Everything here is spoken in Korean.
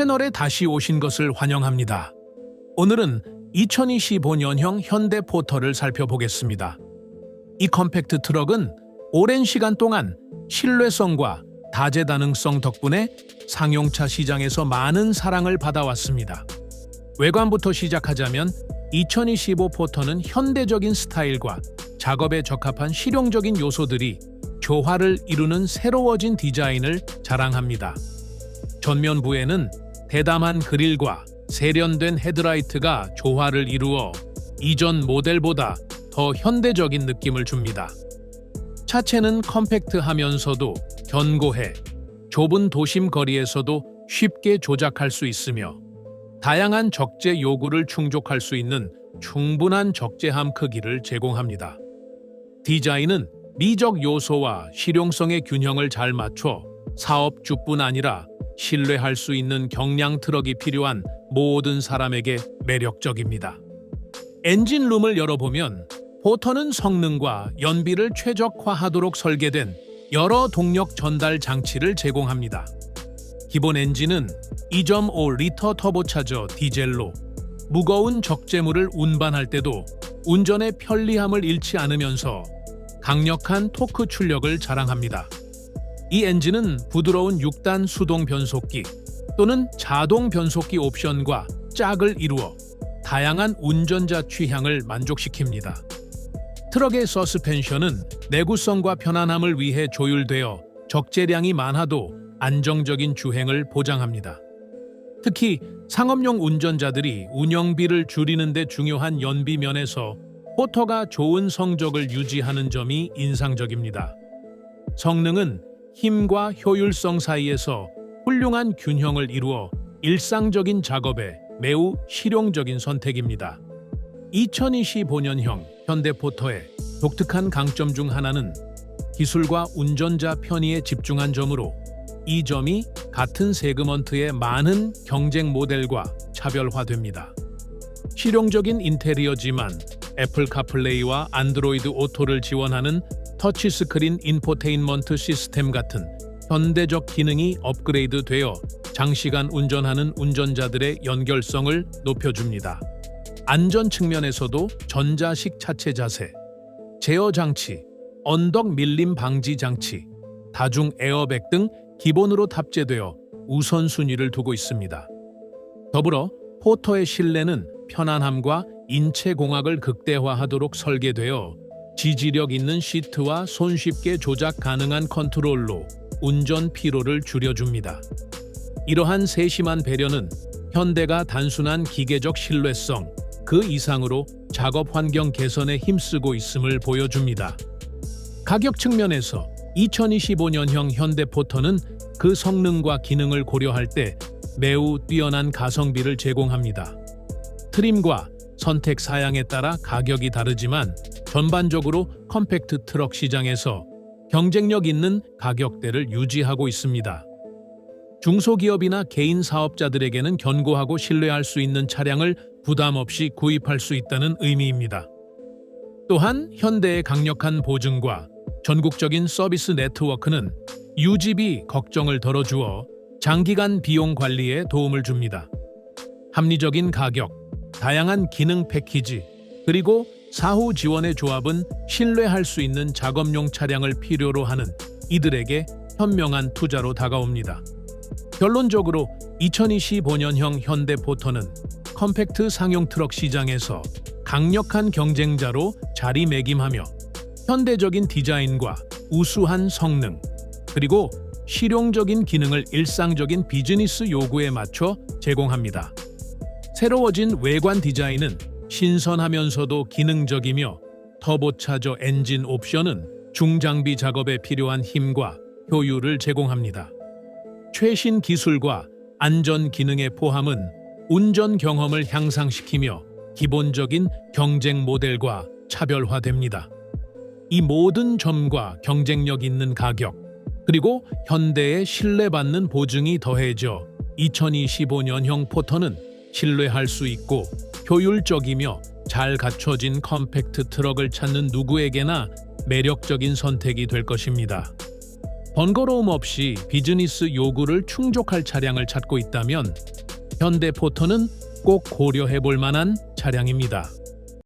채널에 다시 오신 것을 환영합니다. 오늘은 2025년형 현대 포터를 살펴보겠습니다. 이 컴팩트 트럭은 오랜 시간 동안 신뢰성과 다재다능성 덕분에 상용차 시장에서 많은 사랑을 받아왔습니다. 외관부터 시작하자면 2025 포터는 현대적인 스타일과 작업에 적합한 실용적인 요소들이 조화를 이루는 새로워진 디자인을 자랑합니다. 전면부에는 대담한 그릴과 세련된 헤드라이트가 조화를 이루어 이전 모델보다 더 현대적인 느낌을 줍니다. 차체는 컴팩트하면서도 견고해 좁은 도심 거리에서도 쉽게 조작할 수 있으며 다양한 적재 요구를 충족할 수 있는 충분한 적재함 크기를 제공합니다. 디자인은 미적 요소와 실용성의 균형을 잘 맞춰 사업주뿐 아니라 신뢰할 수 있는 경량 트럭이 필요한 모든 사람에게 매력적입니다. 엔진룸을 열어보면 포터는 성능과 연비를 최적화하도록 설계된 여러 동력 전달 장치를 제공합니다. 기본 엔진은 2.5 리터 터보차저 디젤로 무거운 적재물을 운반할 때도 운전의 편리함을 잃지 않으면서 강력한 토크 출력을 자랑합니다. 이 엔진은 부드러운 6단 수동 변속기 또는 자동 변속기 옵션과 짝을 이루어 다양한 운전자 취향을 만족시킵니다. 트럭의 서스펜션은 내구성과 편안함을 위해 조율되어 적재량이 많아도 안정적인 주행을 보장합니다. 특히 상업용 운전자들이 운영비를 줄이는 데 중요한 연비 면에서 포터가 좋은 성적을 유지하는 점이 인상적입니다. 성능은 힘과 효율성 사이에서 훌륭한 균형을 이루어 일상적인 작업에 매우 실용적인 선택입니다. 2025년형 현대포터의 독특한 강점 중 하나는 기술과 운전자 편의에 집중한 점으로 이 점이 같은 세그먼트의 많은 경쟁 모델과 차별화됩니다. 실용적인 인테리어지만 애플 카플레이와 안드로이드 오토를 지원하는 터치스크린 인포테인먼트 시스템 같은 현대적 기능이 업그레이드 되어 장시간 운전하는 운전자들의 연결성을 높여줍니다. 안전 측면에서도 전자식 차체 자세, 제어 장치, 언덕 밀림 방지 장치, 다중 에어백 등 기본으로 탑재되어 우선순위를 두고 있습니다. 더불어 포터의 실내는 편안함과 인체 공학을 극대화하도록 설계되어 지지력 있는 시트와 손쉽게 조작 가능한 컨트롤로 운전 피로를 줄여줍니다. 이러한 세심한 배려는 현대가 단순한 기계적 신뢰성 그 이상으로 작업 환경 개선에 힘쓰고 있음을 보여줍니다. 가격 측면에서 2025년형 현대포터는 그 성능과 기능을 고려할 때 매우 뛰어난 가성비를 제공합니다. 트림과 선택 사양에 따라 가격이 다르지만 전반적으로 컴팩트 트럭 시장에서 경쟁력 있는 가격대를 유지하고 있습니다. 중소기업이나 개인 사업자들에게는 견고하고 신뢰할 수 있는 차량을 부담 없이 구입할 수 있다는 의미입니다. 또한 현대의 강력한 보증과 전국적인 서비스 네트워크는 유지비 걱정을 덜어주어 장기간 비용 관리에 도움을 줍니다. 합리적인 가격, 다양한 기능 패키지, 그리고 사후 지원의 조합은 신뢰할 수 있는 작업용 차량을 필요로 하는 이들에게 현명한 투자로 다가옵니다. 결론적으로 2025년형 현대 포터는 컴팩트 상용 트럭 시장에서 강력한 경쟁자로 자리매김하며 현대적인 디자인과 우수한 성능, 그리고 실용적인 기능을 일상적인 비즈니스 요구에 맞춰 제공합니다. 새로워진 외관 디자인은 신선하면서도 기능적이며 터보차저 엔진 옵션은 중장비 작업에 필요한 힘과 효율을 제공합니다. 최신 기술과 안전 기능의 포함은 운전 경험을 향상시키며 기본적인 경쟁 모델과 차별화됩니다. 이 모든 점과 경쟁력 있는 가격, 그리고 현대의 신뢰받는 보증이 더해져 2025년형 포터는 신뢰할 수 있고 효율적이며 잘 갖춰진 컴팩트 트럭을 찾는 누구에게나 매력적인 선택이 될 것입니다. 번거로움 없이 비즈니스 요구를 충족할 차량을 찾고 있다면 현대 포터는 꼭 고려해 볼 만한 차량입니다.